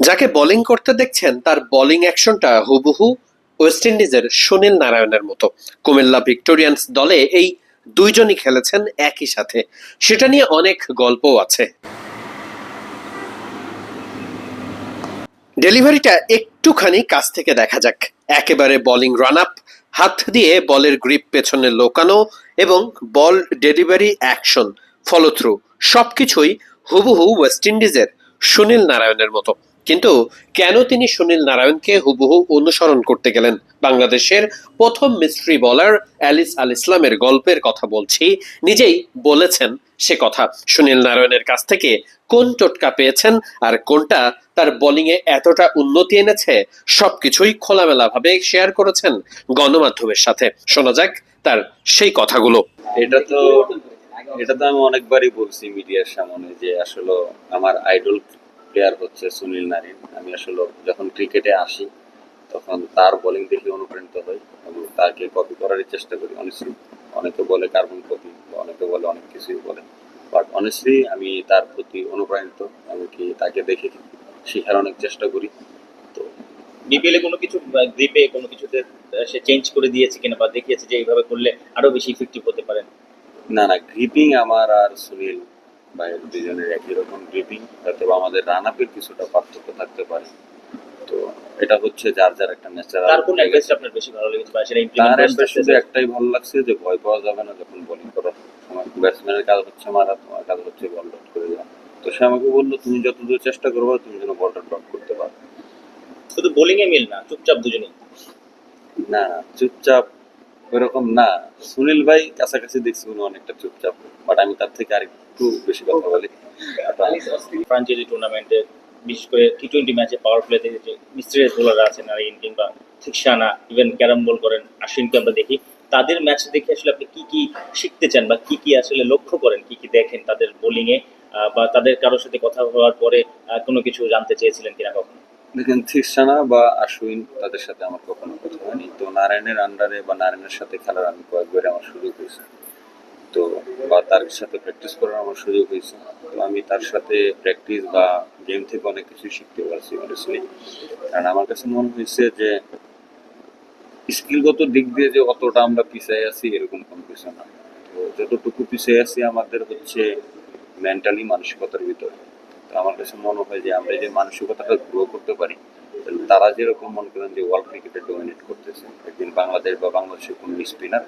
যাকে বোলিং করতে দেখছেন, তার বোলিং অ্যাকশনটা হুবহু ওয়েস্ট ইন্ডিজের সুনীল নারায়ণের মতো। কুমিল্লা ভিক্টোরিয়ান্স দলে এই দুইজনই খেলেছেন একই সাথে। সেটা নিয়ে অনেক গল্পও আছে। ডেলিভারিটা একটুখানি কাছ থেকে দেখা যাক। একেবারে বোলিং রান আপ হাত দিয়ে বলের গ্রিপ পেছনে লোকানো এবং ball delivery action follow through সবকিছুই হুবহু ওয়েস্ট ইন্ডিজের সুনীল নারায়ণের মতো। কিন্তু কেন তিনি সুনীল নারায়ণকে হুবহু অনুসরণ করতে গেলেন? বাংলাদেশের প্রথম মিস্ট্রি বলার অ্যালিস আল ইসলামের গল্পের কথা বলছি। নিজেই বলেছেন সে কথা। সুনীল নারায়ণের কাছ থেকে কোন টোটকা পেয়েছেন আর কোনটা তার বোলিংয়ে এতটা উন্নতি এনেছে, সবকিছুই খোলামেলাভাবে শেয়ার করেছেন গণমাধ্যমের সাথে। শোনা যাক তার সেই কথাগুলো। এটা তো এটা তো আমি অনেকবারই বলছি মিডিয়ার সামনে যে আসলে আমার আইডল প্লেয়ার হচ্ছে সুনীল নারিন। আমি আসলে যখন ক্রিকেটে আসি তখন তার বোলিং দেখে অনুপ্রাণিত হই এবং তাকে কপি করারই চেষ্টা করি। অনেস্টলি অনেকে বলে কার্বন কপি অনেকে বলে অনেক কিছুই বলে। বাট অনেস্টলি আমি তার প্রতি অনুপ্রাণিত এমনকি তাকে দেখে শেখার অনেক চেষ্টা করি। তো বিপিএল কোনো কিছু গ্রিপে কোনো কিছুতে সে চেঞ্জ করে দিয়েছে কিনা বা দেখিয়েছে যে এইভাবে করলে আরও বেশি ইফেক্টিভ হতে পারে? না না গ্রিপিং আমার আর সুনীল ভাইয়ের দুজনের একই রকম গ্রিপিং হয়তো বা আমাদের রান আপের কিছুটা পার্থক্য থাকতে পারে। তো এটা হচ্ছে যার যার একটা ন্যাচারাল তার কোন অ্যাডভাইসটা আপনার বেশি ভালো লেগেছে বা সেটা ইমপ্লিমেন্ট একটা শুধু একটাই ভালো লাগছে যে ভয় পাওয়া যাবে না যখন বোলিং করার সময়। ব্যাটসম্যানের কাজ হচ্ছে মারা তোমার কাজ হচ্ছে বল ডট করে যাওয়া তো সে আমাকে বলল তুমি যতদূর চেষ্টা করবে তুমি যেন বলটা ড্রপ করতে পারো। শুধু বোলিং এ মিল না চুপচাপ দুজনেই? না চুপচাপ ওইরকম না। সুনীল ভাই কাছাকাছি দেখছি উনি অনেকটা চুপচাপ বাট আমি তার থেকে আরেকটু বেশি কথা বলি। ফ্রাঞ্চাইজি টুর্নামেন্টে বিশেষ করে টি টোয়েন্টি ম্যাচে পাওয়ার প্লেতে যে মিস্ট্রিয়াস বোলাররা আছেন আর ইন কিংবা থিকসানা ইভেন ক্যারাম বল করেন আশ্বিনকে আমরা দেখি। তাদের ম্যাচ দেখে আসলে আপনি কি কি শিখতে চান বা কি কি আসলে লক্ষ্য করেন কি কি দেখেন তাদের বোলিং এ বা তাদের কারোর সাথে কথা হওয়ার পরে কোনো কিছু জানতে চেয়েছিলেন কিনা কখনো? দেখেন থিকসানা বা আশ্বিন তাদের সাথে আমার কখনো হয়নি তো নারায়ণের আন্ডারে বা নারায়ণের সাথে খেলার আমি কয়েকবার আমার সুযোগ হয়েছে। তো বা তার সাথে প্র্যাকটিস করার আমার সুযোগ হয়েছে। তো আমি তার সাথে প্র্যাকটিস বা গেম থেকে অনেক কিছু শিখতে পারছি অনেস্টলি কারণ আমার কাছে মনে হয়েছে যে স্কিলগত দিক দিয়ে যে অতটা আমরা পিছিয়ে আছি, এরকম কোনো কিছু না। তো যতটুকু পিছিয়ে আছি, আমাদের হচ্ছে মেন্টালি মানসিকতার ভিতরে। তো আমার কাছে মনে হয় যে আমরা যে মানসিকতাটা গ্রো করতে পারি তারা যেরকম মনে করেন যে ওয়ার্ল্ড ক্রিকেটে ডোমিনেট করতেছে, একদিন বাংলাদেশ বা বাংলাদেশের কোনো স্পিনার